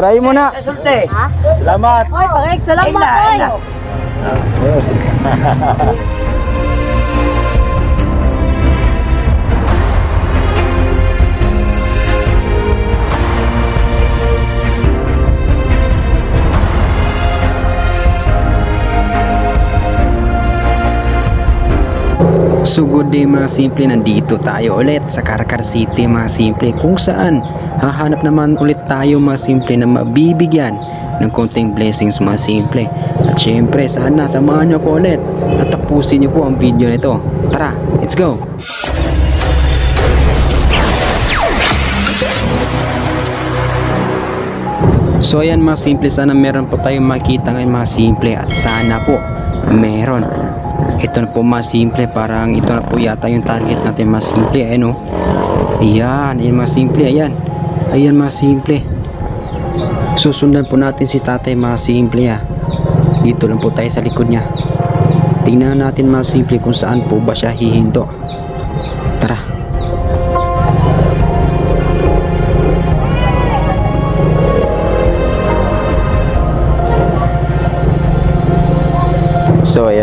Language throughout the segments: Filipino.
Paray mo na. Resulte. Ha? Salamat. Oy, pag salamat Ina, oy. So good day mga simple, nandito tayo ulit sa Caracar City mga simple kung saan hahanap naman ulit tayo mga simple na mabibigyan ng konting blessings mga simple. At syempre sana samahan niyo ko ulit at tapusin niyo po ang video nito. Tara, let's go! So ayan mga simple, sana meron po tayong makita ngayon mga simple at sana po meron. Ito na po mga simple, parang ito na po yata yung target natin mga simple. Ayan o. Ayan, ayan mga simple, ayan. Ayan mga simple. Susundan po natin si tatay mga simple ha. Dito lang po tayo sa likod niya. Tingnan natin mga simple kung saan po ba siya hihinto.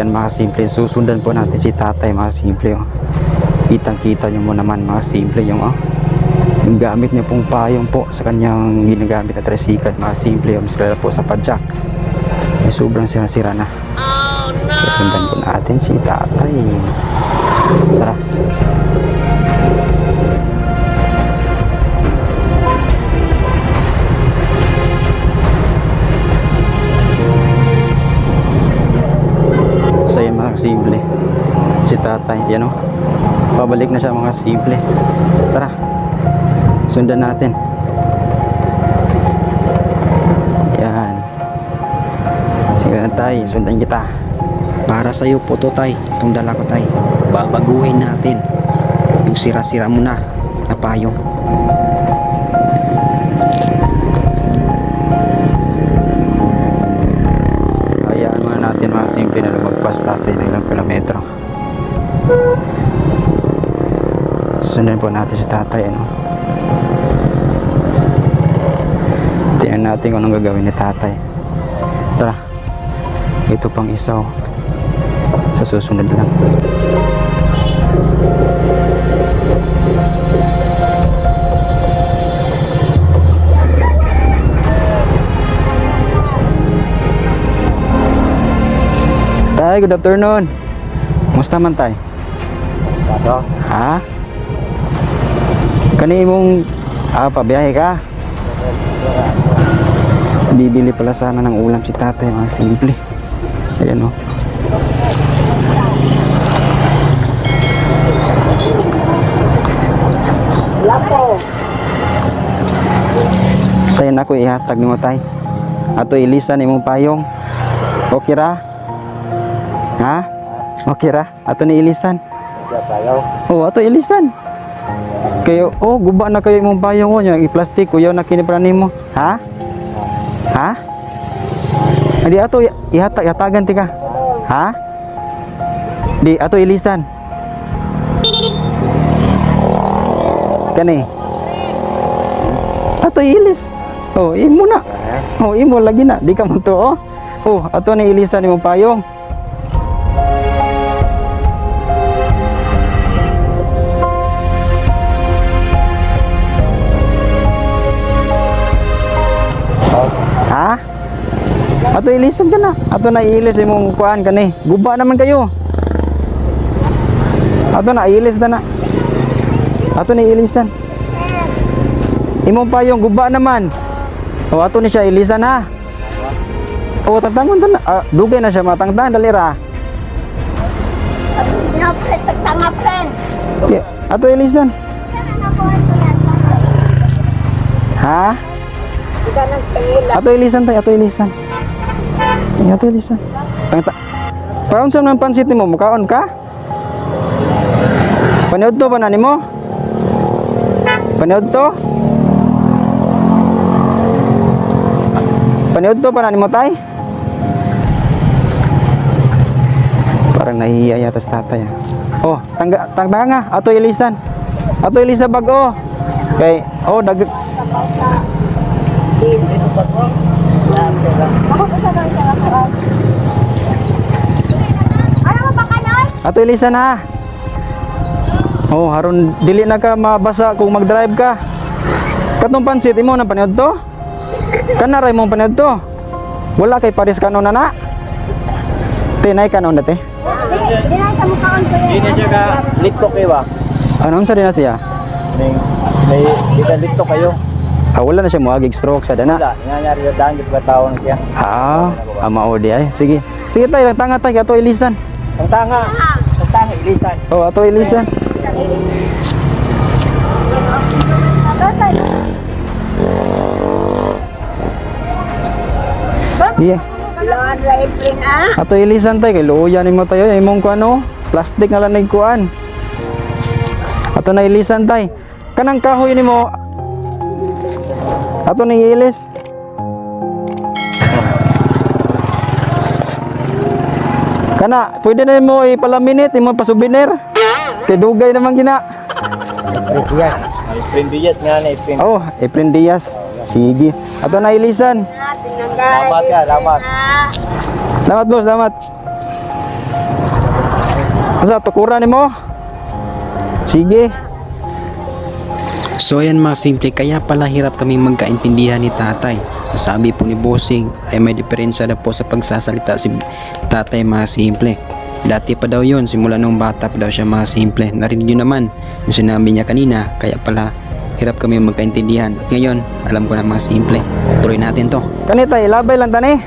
Ayan mga simple, susundan po natin si tatay mga simple. Oh. Kitang kita nyo mo naman mga simple yung oh. Yung gamit niya pong payong po sa kanyang ginagamit na tricycle mga simple yung mas po sa padjak. Ay sobrang sira-sira na. Oh no! Susundan po natin si tatay. Tara. Si tatay, yan o. Pabalik na siya mga simple. Tara. Sundan natin. Yan. Sige na tay, sundan kita. Para sa iyo po to tay, itong dala ko tay. Babaguhin natin yung sira-sira mo na na payong. Susundan po natin si tatay ano. Tingnan natin kung anong gagawin ni tatay. Tara. Ito pang isa oh. Sa susunod lang. Tay, good afternoon. Musta man tay? Ano? Ha? Kani mong ah, pabiyahe ka? Bibili pala sana ng ulam si tatay, mga simple. Ayan oh. o. Lapo. Tayo na ko ihatag ni mo tay. Ato ilisan imong payong. Okay ra? Ha? Okay ra? Ato ni ilisan. Tayo. Oh, ato ilisan. Kayo, oh, guba na kayo imong payong ko yung i-plastic kuyaw na kinipra nimo. Ha? Ha? Hindi ato i- ihatag ihatagan ti ka. Ha? Di ato ilisan. Kani. Ato ilis. Oh, imo na. Oh, imo lagi na. Di ka mo to, oh. Oh, ato ni ilisan imong payong. Ato ilisan ka na. Ato na iilis imong kuan kani. Guba naman kayo. Ato na iilis na na. Ato na iilisan. Imong payong guba naman. O ato ni siya ilisan ha. O tagtangon ta na. Ah, dugay na siya matangtang dali ra. Tagtanga friend. Yeah. Ato ilisan. Ha? Ato ilisan tay, ato ilisan. Ay, ato ilisan. Tangta. Paon sa nang pansit nimo, mukaon ka? Panood to ba na nimo? Panood to? Panood to pa na nimo tay? Parang nahihiya yata sa tatay. ah. Oh, tangga tangga nga, ato ilisan. Ato ilisa bag oh. Kay oh dag din. Ito ba ko? Ako pa sa mga nakaraan. Ano mo ba kanon? Ato ilisan ha. Oh, haron dili na ka mabasa kung mag-drive ka. Katong pansit imo na panood to? Kana ray mong panood to? Wala kay pares kanon na na. Tinay kanon na dili na sa mukha ko. Na siya ka likto kayo ba? Ano sa na siya? May, may, likto kayo. Ah, wala na siya muagig stroke sa dana. Wala, nangyayari sa daan, di ba tao na siya? Ah, ama di ay. Sige. Sige tayo, tanga tayo ato ilisan. Ang tanga, ilisan. Oh, ato ilisan. Iya. Efren ah. Ato ilisan tayo kay luya nimo tayo imong kuano, plastic nga lang kuan. Ato na ilisan tay. Kanang kahoy nimo Ato na ilis. Kana, pwede na mo ipalaminit, imo pa-souvenir. Kay dugay naman gina. Friend Diaz nga na, friend. Oh, Efren Diaz. Sige. Ato na ilisan. Salamat ka, salamat. Salamat boss, salamat. Asa tukuran nimo? Sige. So ayan mga simple, kaya pala hirap kami magkaintindihan ni tatay. Sabi po ni Bossing ay may diferensya na po sa pagsasalita si tatay mga simple. Dati pa daw yon simula nung bata pa daw siya mga simple. Narinig nyo naman yung sinabi niya kanina, kaya pala hirap kami magkaintindihan. At ngayon, alam ko na mga simple. Tuloy natin to. Kanita, ilabay lang tani.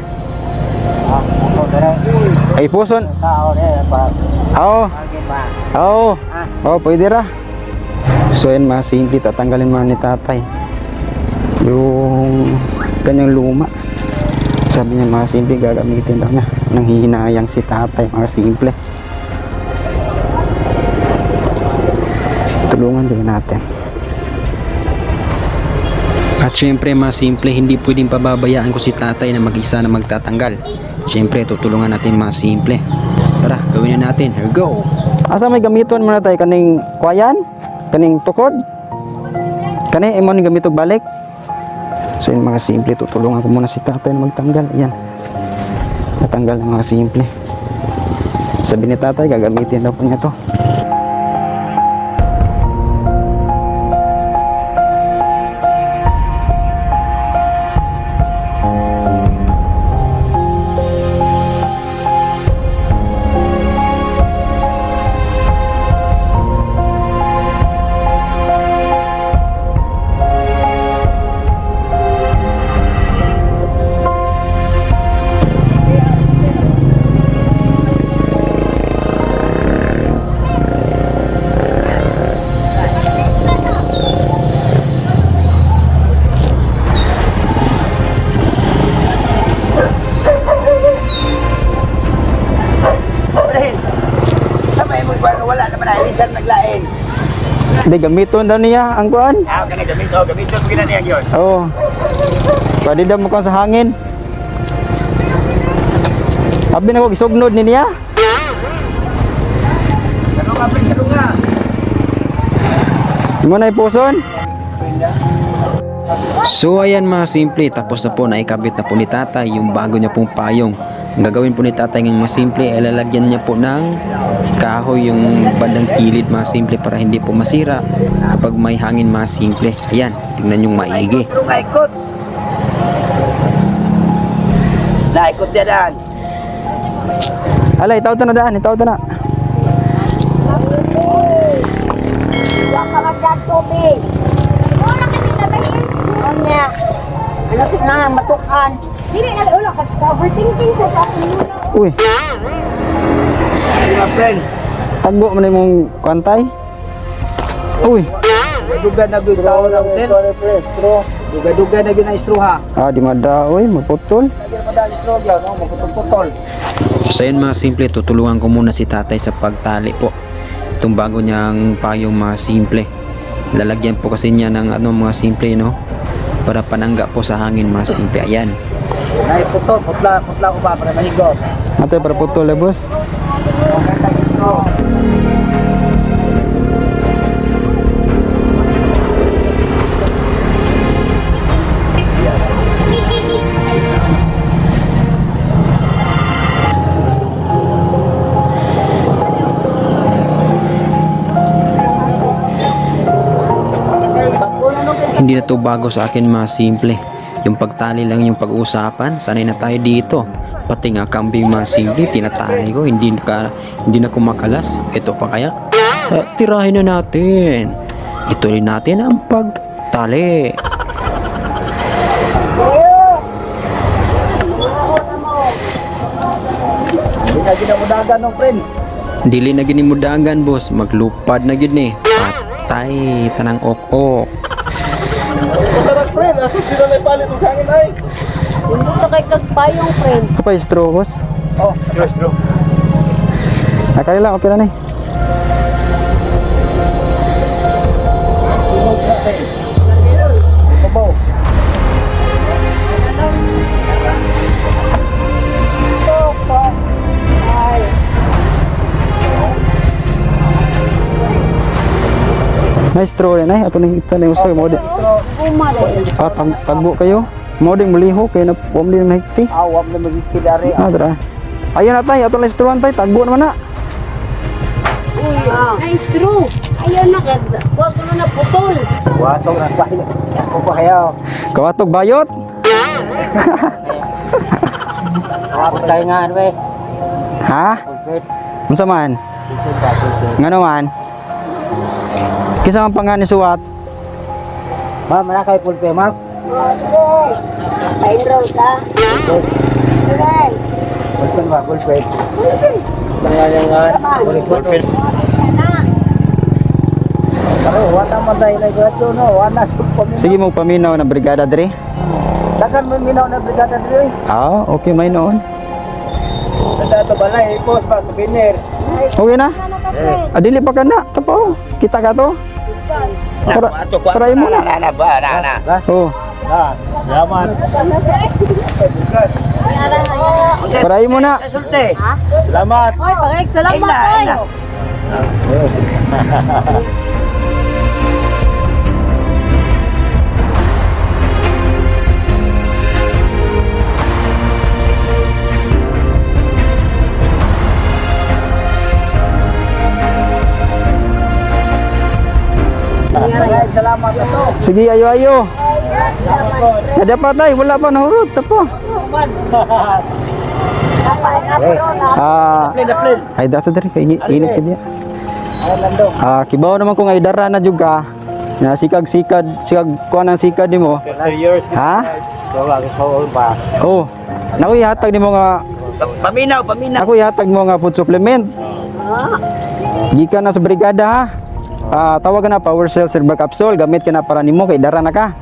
Ah, ako na rin. Ay puson. Oo. Oo. Oo, pwede ra. So yan mga simple, tatanggalin mo ni tatay. Yung kanyang luma. Sabi niya mga simple, gagamitin daw niya. Nang hihinayang si tatay, mga simple. Tulungan din natin. At syempre mga simple, hindi pwedeng pababayaan ko si tatay na mag-isa na magtatanggal. Syempre, tutulungan natin mga simple. Tara, gawin na natin. Here go! Asa may gamiton mo na tayo? Kaning kwayan? Kaning tukod? Kani, imo ni gamitog balik? So mga simple, tutulungan ko muna si tatay na magtanggal. Ayan. Natanggal ang mga simple. Sabi ni tatay, gagamitin daw po niya to. Hindi, gamiton daw niya ang kuan. Ah, kani gamit oh, gamit mo gina niya yon. Oo. Oh. Pwede daw mo sa hangin. Abi na ko gisugnod ni niya. Ano ka pin nga? Mo na ipuson. So ayan mga simple, tapos na po na ikabit na po ni tatay yung bago niya pong payong. Ang gagawin po ni tatay ng mga simple ay lalagyan niya po ng kahoy yung bandang kilid mga simple para hindi po masira kapag may hangin mga simple. Ayan, tingnan yung maigi. Pero ikot. Naikot dia dan. Ala, itaw ta na daan, itaw ta na. Huwag ka magdag tubig. Wala ka din sabihin. Ano niya? Ano na matukan? Dili na ulo overthinking sa sa Uy, Mga friend. tagbo mo na yung kwantay. Uy, Duga na gud tao lang sir. Duga-duga na gina istro ha. ah di maputol. Pa gyud no, magputol-putol. So yun mga simple, tutulungan ko muna si tatay sa pagtali po. Itong bago niyang payong mga simple. Lalagyan po kasi niya ng ano mga simple no. Para panangga po sa hangin mga simple. Ayan. Nay putol, putla, putla ko ba para mahigop. Ate para putol eh boss. Hindi na to bago sa akin mas simple. Yung pagtali lang yung pag-uusapan, sanay na tayo dito. Pati nga kambing mga simple, tinatali ko, hindi na, hindi na kumakalas. Ito pa kaya? Eh, tirahin na natin. Ituloy natin ang pagtali. Hindi na ginamudagan ng friend. Dili na gini mudangan boss, maglupad na gid ni. Patay tanang ok-ok. Tara friend, ako sila may palit ng hangin ay. Hindi to kay kagpayong friend. Apa straw boss? Oh, yes bro. Akala lang okay na ni. Tunog May straw na ato nang ita na usay mo di. Uma dahil. Ah, tag tagbo kayo. Mo ding muliho kay na pom din mahigti. Awam na magiging dari. Ah, dara. Ayun na tay, ato na straw tay, tagbo naman na. Uy, nice true. Ayun na, kad. Huwag mo na putol. Watong na tayo. Ako pa kaya. Kawatog bayot. Ako tayo nga eh. Ha? Unsa man? Pulpit ba? Kisa man pangan ni suwat. Ma'am, wala kayo pulpit ma'am. Okay. Pa-enroll ka. Pulpit. Okay. Pulpit ba? Pulpit. Tanga niya nga. Pulpit. Na. Ako, wala man tayo na grato no. Wala sa paminaw. Sige mo paminaw na brigada diri. Dagan mo minaw na brigada diri. Ah, okay may noon. Tanda to balay, ipos ba souvenir. Okay na? Friend? Adili pa ka na. Tapo. Kita ka to. Para, try mo na. na ba? Na na. Oh, Na. Yaman. try mo na. Salamat. Oy, pagay, salamat. Ay, Salamat ato. Sige, ayo ayo. Ada pa tay, wala pa nahurot. Tapo. Ah, ay dato diri kay init init kay. Ah, kibaw naman kung ay dara na juga. Na sikag sikad, sikag kuan ang sikad nimo. 30 years. Ha? Oh. Naku ihatag nimo nga Paminaw, paminaw. Ako ihatag mo nga food supplement. Gikan na sa brigada ha. Ah, tawagan na power cell silver capsule gamit ka na para nimo kay dara na ka.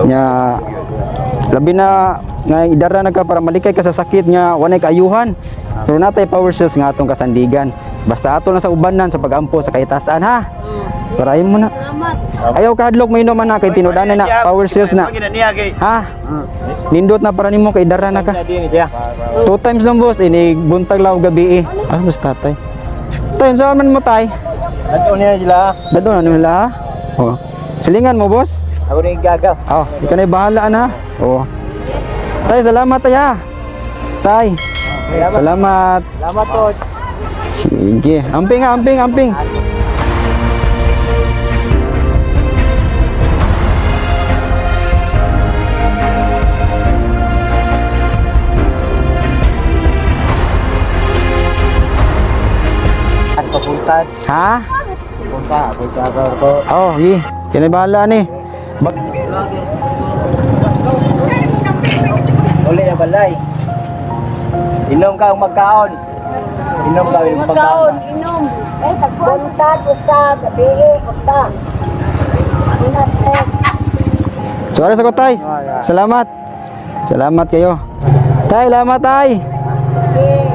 Nya labi na nga idara na ka para malikay ka sa sakit nga wanay kaayuhan. Pero natay power cells nga atong kasandigan. Basta ato na sa ubanan sa pagampo sa kaitasan ha. Tarayin mo na. Salamat. Ayaw ka hadlok may man na kay tinudanan na power cells na. Ha? Nindot na para nimo kay dara na ka. Two times lang boss, ini buntag law gabi eh. Mas tatay? Tay, saan man mo tay? Ato niya sila. Dado na nila. Oh. Silingan mo boss. Ako yung gagaw. Oh, ikaw na bahala na. Oh. Tay, salamat tay ha. Tay. Salamat. Salamat to. Sige. Amping ha, amping, amping. Papunta. Ha? Punta. Punta ako ko. Oh, gi. Na bahala ni. Uli na balay. Inom ka ang magkaon. Inom ka ang Magkaon, inom. Eh, tagpunta ko sa gabi, eh. Suara sa tay. Salamat. Salamat kayo. Tay, salamat tay. Eh,